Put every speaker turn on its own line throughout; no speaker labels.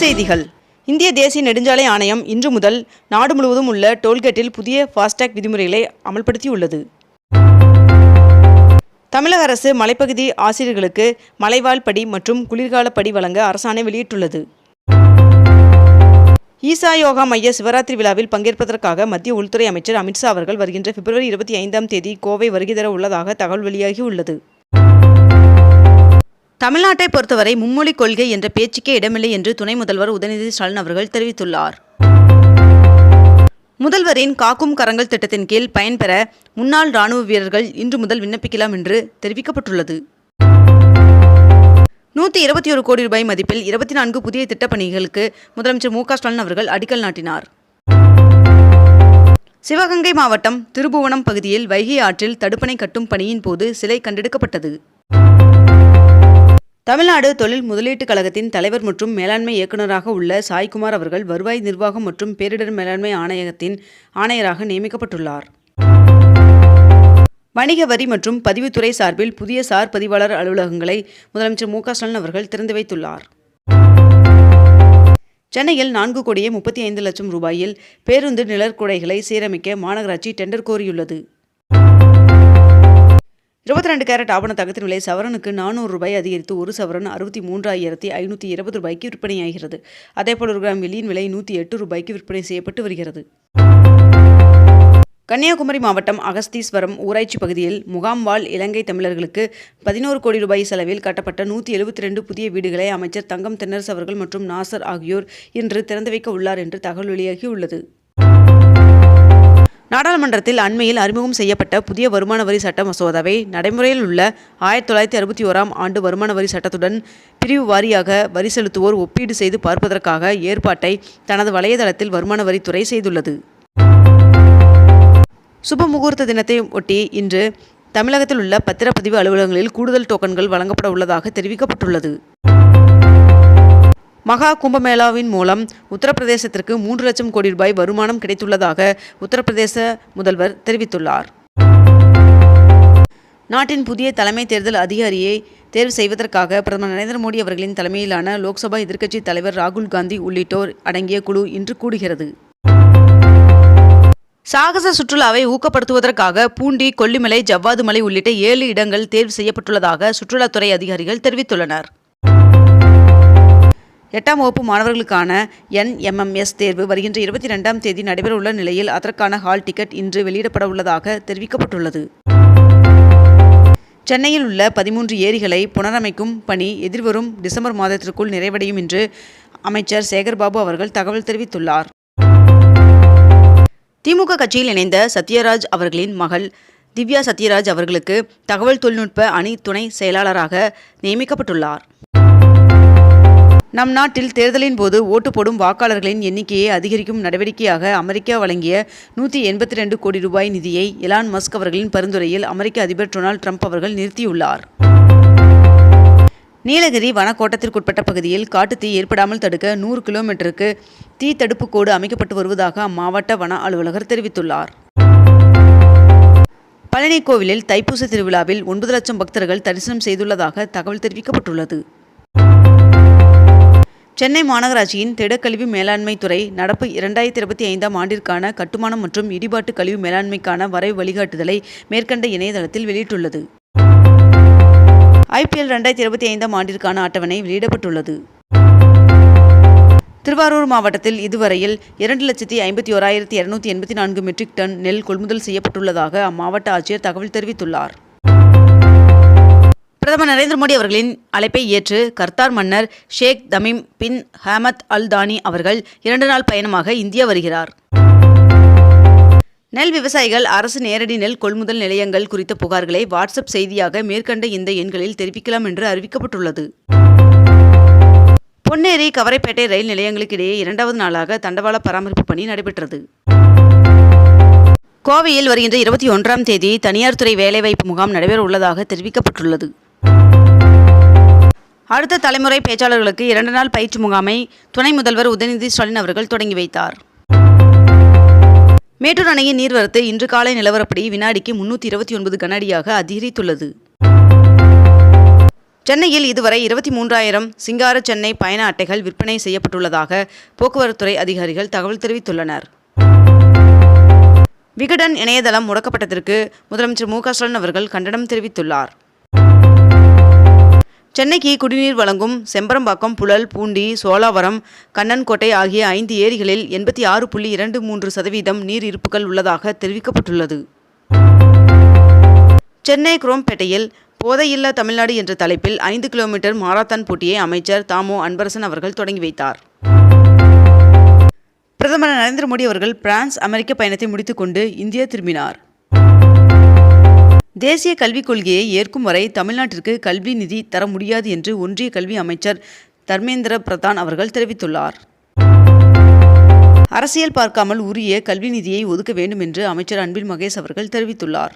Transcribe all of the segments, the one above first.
செய்திகள். இந்திய தேசிய நெடுஞ்சாலை ஆணையம் இன்று முதல் நாடு முழுவதும் உள்ள டோல்கேட்டில் புதிய ஃபாஸ்டேக் விதிமுறைகளை அமல்படுத்தியுள்ளது. தமிழக அரசு மலைப்பகுதி ஆசிரியர்களுக்கு மலைவாழ் படி மற்றும் குளிர்கால படி வழங்க அரசாணை வெளியிட்டுள்ளது. ஈசா யோகா மைய சிவராத்திரி விழாவில் பங்கேற்பதற்காக மத்திய உள்துறை அமைச்சர் அமித்ஷா அவர்கள் வருகின்ற பிப்ரவரி இருபத்தி ஐந்தாம் தேதி கோவை வருகை தர உள்ளதாக தகவல் வெளியாகியுள்ளது. தமிழ்நாட்டை பொறுத்தவரை மும்மொழி கொள்கை என்ற பேச்சுக்கே இடமில்லை என்று துணை முதல்வர் உதயநிதி ஸ்டாலின் அவர்கள் தெரிவித்துள்ளார். முதல்வரின் காக்கும் கரங்கள் திட்டத்தின் கீழ் பயன்பெற முன்னாள் ராணுவ வீரர்கள் இன்று முதல் விண்ணப்பிக்கலாம் என்று தெரிவிக்கப்பட்டுள்ளது. நூற்றி இருபத்தி ஒரு கோடி ரூபாய் மதிப்பில் இருபத்தி நான்கு புதிய திட்டப்பணிகளுக்கு முதலமைச்சர் மு ஸ்டாலின் அவர்கள் அடிக்கல் நாட்டினார். சிவகங்கை மாவட்டம் திருபுவனம் பகுதியில் வைகை ஆற்றில் தடுப்பணை கட்டும் பணியின் போது சிலை கண்டெடுக்கப்பட்டது. தமிழ்நாடு தொழில் முதலீட்டுக் கழகத்தின் தலைவர் மற்றும் மேலாண்மை இயக்குநராக உள்ள சாய்குமார் அவர்கள் வருவாய் நிர்வாகம் மற்றும் பேரிடர் மேலாண்மை ஆணையகத்தின் ஆணையராக நியமிக்கப்பட்டுள்ளார். வணிக வரி மற்றும் பதிவுத்துறை சார்பில் புதிய சார் பதிவாளர் அலுவலகங்களை முதலமைச்சர் மு ஸ்டாலின் அவர்கள் திறந்து வைத்துள்ளார். சென்னையில் நான்கு கோடியே முப்பத்தி ஐந்து லட்சம் ரூபாயில் பேருந்து நிழற்குடைகளை சீரமைக்க மாநகராட்சி டெண்டர் கோரியுள்ளது. இருபத்தி ரெண்டு கேரட் ஆவண தங்கத்தின் விலை சவரனுக்கு நானூறு ரூபாய் அதிகரித்து ஒரு சவரன் அறுபத்தி மூன்றாயிரத்தி ஐநூற்றி இருபது ரூபாய்க்கு விற்பனையாகிறது. அதேபோல் ஒரு கிராம் வெள்ளியின் விலை நூற்றி எட்டு ரூபாய்க்கு விற்பனை செய்யப்பட்டு வருகிறது. கன்னியாகுமரி மாவட்டம் அகஸ்தீஸ்வரம் ஊராட்சி பகுதியில் முகாம் வாழ் இலங்கை தமிழர்களுக்கு பதினோரு கோடி ரூபாய் செலவில் கட்டப்பட்ட நூற்றி எழுபத்தி ரெண்டு புதிய வீடுகளை அமைச்சர் தங்கம் தென்னரசு அவர்கள் மற்றும் நாசர் ஆகியோர் இன்று திறந்து வைக்க உள்ளார் என்று தகவல் வெளியாகியுள்ளது. நாடாளுமன்றத்தில் அண்மையில் அறிமுகம் செய்யப்பட்ட புதிய வருமான வரி சட்ட மசோதாவை நடைமுறையில் உள்ள ஆயிரத்தி தொள்ளாயிரத்தி அறுபத்தி ஓராம் ஆண்டு வருமான வரி சட்டத்துடன் பிரிவு வாரியாக வரி செலுத்துவோர் ஒப்பீடு செய்து பார்ப்பதற்காக ஏற்பாட்டை தனது வலைதளத்தில் வருமான வரித்துறை செய்துள்ளது. சுப முகூர்த்த தினத்தை ஒட்டி இன்று தமிழகத்தில் உள்ள பத்திரப்பதிவு அலுவலகங்களில் கூடுதல் டோக்கன்கள் வழங்கப்பட உள்ளதாக தெரிவிக்கப்பட்டுள்ளது. மகா கும்பமேளாவின் மூலம் உத்தரப்பிரதேசத்திற்கு மூன்று லட்சம் கோடி ரூபாய் வருமானம் கிடைத்துள்ளதாக உத்தரப்பிரதேச முதல்வர் தெரிவித்துள்ளார். நாட்டின் புதிய தலைமை தேர்தல் அதிகாரியை தேர்வு செய்வதற்காக பிரதமர் நரேந்திர மோடி அவர்களின் தலைமையிலான லோக்சபா எதிர்க்கட்சி தலைவர் ராகுல் காந்தி உள்ளிட்டோர் அடங்கிய குழு இன்று கூடுகிறது. சாகச சுற்றுலாவை ஊக்கப்படுத்துவதற்காக பூண்டி கொல்லிமலை ஜவ்வாதுமலை உள்ளிட்ட ஏழு இடங்கள் தேர்வு செய்யப்பட்டுள்ளதாக சுற்றுலாத்துறை அதிகாரிகள் தெரிவித்துள்ளனர். எட்டாம் வகுப்பு மாணவர்களுக்கான என்எம்எம்எஸ் தேர்வு வருகின்ற இருபத்தி ரெண்டாம் தேதி நடைபெறவுள்ள நிலையில் அதற்கான ஹால் டிக்கெட் இன்று வெளியிடப்பட உள்ளதாக தெரிவிக்கப்பட்டுள்ளது. சென்னையில் உள்ள பதிமூன்று ஏரிகளை புனரமைக்கும் பணி எதிர்வரும் டிசம்பர் மாதத்திற்குள் நிறைவடையும் என்று அமைச்சர் சேகர்பாபு அவர்கள் தகவல் தெரிவித்துள்ளார். திமுக கட்சியில் இணைந்த சத்யராஜ் அவர்களின் மகள் திவ்யா சத்யராஜ் அவர்களுக்கு தகவல் தொழில்நுட்ப அணி துணை செயலாளராக நியமிக்கப்பட்டுள்ளார். நம் நாட்டில் தேர்தலின் போது ஓட்டு போடும் வாக்காளர்களின் எண்ணிக்கையை அதிகரிக்கும் நடவடிக்கையாக அமெரிக்கா வழங்கிய நூற்றி எண்பத்தி ரெண்டு கோடி ரூபாய் நிதியை எலான் மஸ்க் அவர்களின் பரிந்துரையில் அமெரிக்க அதிபர் டொனால்ட் ட்ரம்ப் அவர்கள் நிறுத்தியுள்ளார். நீலகிரி வனக்கோட்டத்திற்குட்பட்ட பகுதியில் காட்டுத்தீ ஏற்படாமல் தடுக்க நூறு கிலோமீட்டருக்கு தீ தடுப்பு கோடு அமைக்கப்பட்டு வருவதாக அம்மாவட்ட வன அலுவலகர் தெரிவித்துள்ளார். பழனி கோவிலில் தைப்பூச திருவிழாவில் ஒன்பது லட்சம் பக்தர்கள் தரிசனம் செய்துள்ளதாக தகவல் தெரிவிக்கப்பட்டுள்ளது. சென்னை மாநகராட்சியின் திடக்கழிவு மேலாண்மை துறை நடப்பு இரண்டாயிரத்தி இருபத்தி ஐந்தாம் ஆண்டிற்கான கட்டுமானம் மற்றும் இடிபாட்டு கழிவு மேலாண்மைக்கான வரைவு வழிகாட்டுதலை மேற்கண்ட இணையதளத்தில் வெளியிட்டுள்ளது. ஐபிஎல் ரெண்டாயிரத்தி இருபத்தி ஐந்தாம் ஆண்டிற்கான அட்டவணை வெளியிடப்பட்டுள்ளது. திருவாரூர் மாவட்டத்தில் இதுவரையில் இரண்டு லட்சத்தி ஐம்பத்தி ஓராயிரத்தி இருநூத்தி எண்பத்தி நான்கு மெட்ரிக் டன் நெல் கொள்முதல் செய்யப்பட்டுள்ளதாக அம்மாவட்ட ஆட்சியர் தகவல் தெரிவித்துள்ளார். பிரதமர் நரேந்திர மோடி அவர்களின் அழைப்பை ஏற்று கர்த்தார் மன்னர் Sheikh Tamim bin Hamad Al தானி அவர்கள் இரண்டு நாள் பயணமாக இந்தியா வருகிறார். நெல் விவசாயிகள் அரசு நேரடி நெல் கொள்முதல் நிலையங்கள் குறித்த புகார்களை வாட்ஸ்அப் செய்தியாக மேற்கண்ட இந்த எண்களில் தெரிவிக்கலாம் என்று அறிவிக்கப்பட்டுள்ளது. பொன்னேரி கவரைப்பேட்டை ரயில் நிலையங்களுக்கிடையே இரண்டாவது நாளாக தண்டவாள பராமரிப்பு பணி நடைபெற்றது. கோவையில் வருகின்ற இருபத்தி ஒன்றாம் தேதி தனியார் துறை வேலைவாய்ப்பு முகாம் நடைபெற உள்ளதாக தெரிவிக்கப்பட்டுள்ளது. அடுத்த தலைமுறை பேச்சாளர்களுக்கு இரண்டு நாள் பயிற்சி முகாமை துணை முதல்வர் உதயநிதி ஸ்டாலின் அவர்கள் தொடங்கி வைத்தார். மேட்டூர் அணையின் நீர்வரத்து இன்று காலை நிலவரப்படி வினாடிக்கு முன்னூற்றி இருபத்தி ஒன்பது கனஅடியாக அதிகரித்துள்ளது. சென்னையில் இதுவரை இருபத்தி மூன்றாயிரம் சிங்கார சென்னை பயண அட்டைகள் விற்பனை செய்யப்பட்டுள்ளதாக போக்குவரத்துறை அதிகாரிகள் தகவல் தெரிவித்துள்ளனர். விகடன் இணையதளம் முடக்கப்பட்டதற்கு முதலமைச்சர் மு க ஸ்டாலின் அவர்கள் கண்டனம் தெரிவித்துள்ளார். சென்னைக்கு குடிநீர் வழங்கும் செம்பரம்பாக்கம் புழல் பூண்டி சோலாவரம் கண்ணன்கோட்டை ஆகிய ஐந்து ஏரிகளில் எண்பத்தி ஆறு புள்ளி இரண்டு மூன்று சதவீதம் நீர் இருப்புகள் உள்ளதாக தெரிவிக்கப்பட்டுள்ளது. சென்னை குரோம்பேட்டையில் போதையில்லா தமிழ்நாடு என்ற தலைப்பில் ஐந்து கிலோமீட்டர் மாரத்தான் போட்டியை அமைச்சர் தாமோ அன்பரசன் அவர்கள் தொடங்கி வைத்தார். பிரதமர் நரேந்திர மோடி அவர்கள் பிரான்ஸ் அமெரிக்க பயணத்தை முடித்துக்கொண்டு இந்தியா திரும்பினார். தேசிய கல்விக் கொள்கையை ஏற்கும் வரை தமிழ்நாட்டிற்கு கல்வி நிதி தர முடியாது என்று ஒன்றிய கல்வி அமைச்சர் தர்மேந்திர பிரதான் அவர்கள் தெரிவித்துள்ளார். அரசியல் பார்க்காமல் உரிய கல்வி நிதியை ஒதுக்க வேண்டும் என்று அமைச்சர் அன்பில் மகேஷ் அவர்கள் தெரிவித்துள்ளார்.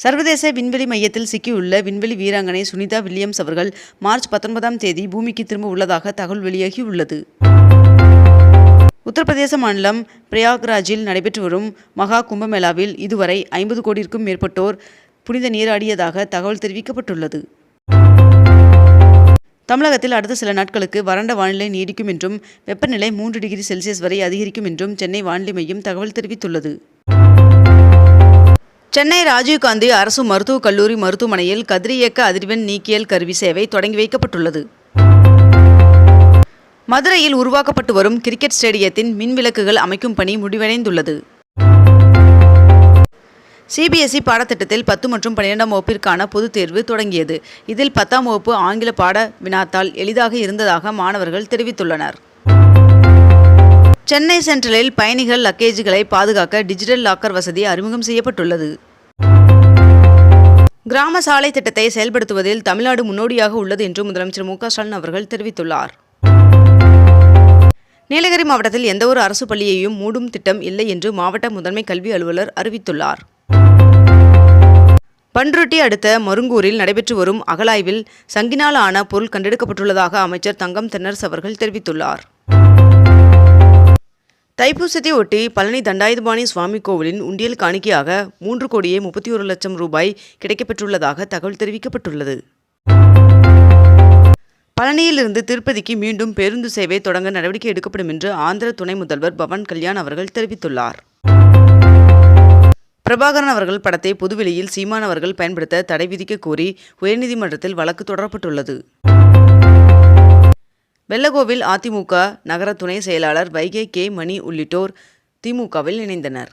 சர்வதேச விண்வெளி மையத்தில் சிக்கியுள்ள விண்வெளி வீராங்கனை சுனிதா வில்லியம்ஸ் அவர்கள் மார்ச் பத்தொன்பதாம் தேதி பூமிக்கு திரும்ப உள்ளதாக தகவல் வெளியாகியுள்ளது. உத்தரப்பிரதேச மாநிலம் பிரயாக்ராஜில் நடைபெற்று வரும் மகா கும்பமேளாவில் இதுவரை ஐம்பது கோடிக்கும் மேற்பட்டோர் புனித நீராடியதாக தகவல் தெரிவிக்கப்பட்டுள்ளது. தமிழகத்தில் அடுத்த சில நாட்களுக்கு வறண்ட வானிலை நீடிக்கும் என்றும் வெப்பநிலை மூன்று டிகிரி செல்சியஸ் வரை அதிகரிக்கும் என்றும் சென்னை வானிலை மையம் தகவல் தெரிவித்துள்ளது. சென்னை ராஜீவ்காந்தி அரசு மருத்துவக் கல்லூரி மருத்துவமனையில் கதிரியக்க அதிர்வெண் நீக்கியல் கருவி சேவை தொடங்கி வைக்கப்பட்டுள்ளது. மதுரையில் உருவாக்கப்பட்டு வரும் கிரிக்கெட் ஸ்டேடியத்தின் மின் விளக்குகள் அமைக்கும் பணி முடிவடைந்துள்ளது. சிபிஎஸ்இ பாடத்திட்டத்தில் பத்து மற்றும் பன்னிரெண்டாம் வகுப்பிற்கான பொதுத் தேர்வு தொடங்கியது. இதில் பத்தாம் வகுப்பு ஆங்கில பாட வினாத்தால் எளிதாக இருந்ததாக மாணவர்கள் தெரிவித்துள்ளனர். சென்னை சென்ட்ரலில் பயணிகள் லக்கேஜுகளை பாதுகாக்க டிஜிட்டல் லாக்கர் வசதி அறிமுகம் செய்யப்பட்டுள்ளது. கிராம சாலை திட்டத்தை செயல்படுத்துவதில் தமிழ்நாடு முன்னோடியாக உள்ளது என்று முதலமைச்சர் மு க ஸ்டாலின் அவர்கள் தெரிவித்துள்ளார். நீலகிரி மாவட்டத்தில் எந்தவொரு அரசு பள்ளியையும் மூடும் திட்டம் இல்லை என்று மாவட்ட முதன்மை கல்வி அலுவலர் அறிவித்துள்ளார். பன்ருட்டி அடுத்த மருங்கூரில் நடைபெற்று வரும் அகலாய்வில் சங்கினால் ஆன பொருள் கண்டெடுக்கப்பட்டுள்ளதாக அமைச்சர் தங்கம் தென்னரசு அவர்கள் தெரிவித்துள்ளார். தைப்பூசத்தை ஒட்டி பழனி தண்டாயுதபாணி சுவாமி கோவிலின் உண்டியல் காணிக்கையாக மூன்று கோடியே முப்பத்தி ஒரு லட்சம் ரூபாய் கிடைக்கப்பெற்றுள்ளதாக தகவல் தெரிவிக்கப்பட்டுள்ளது. பழனியிலிருந்து திருப்பதிக்கு மீண்டும் பேருந்து சேவை தொடங்க நடவடிக்கை எடுக்கப்படும் என்று ஆந்திர துணை முதல்வர் பவன் கல்யாண் அவர்கள் தெரிவித்துள்ளார். பிரபாகரன் அவர்கள் படத்தை பொதுவெளியில் சீமான் அவர்கள் பயன்படுத்த தடை விதிக்க கோரி உயர்நீதிமன்றத்தில் வழக்கு தொடரப்பட்டுள்ளது. வெள்ளகோவில் அதிமுக நகர துணை செயலாளர் வைகே கே மணி உள்ளிட்டோர் திமுகவில் இணைந்தனர்.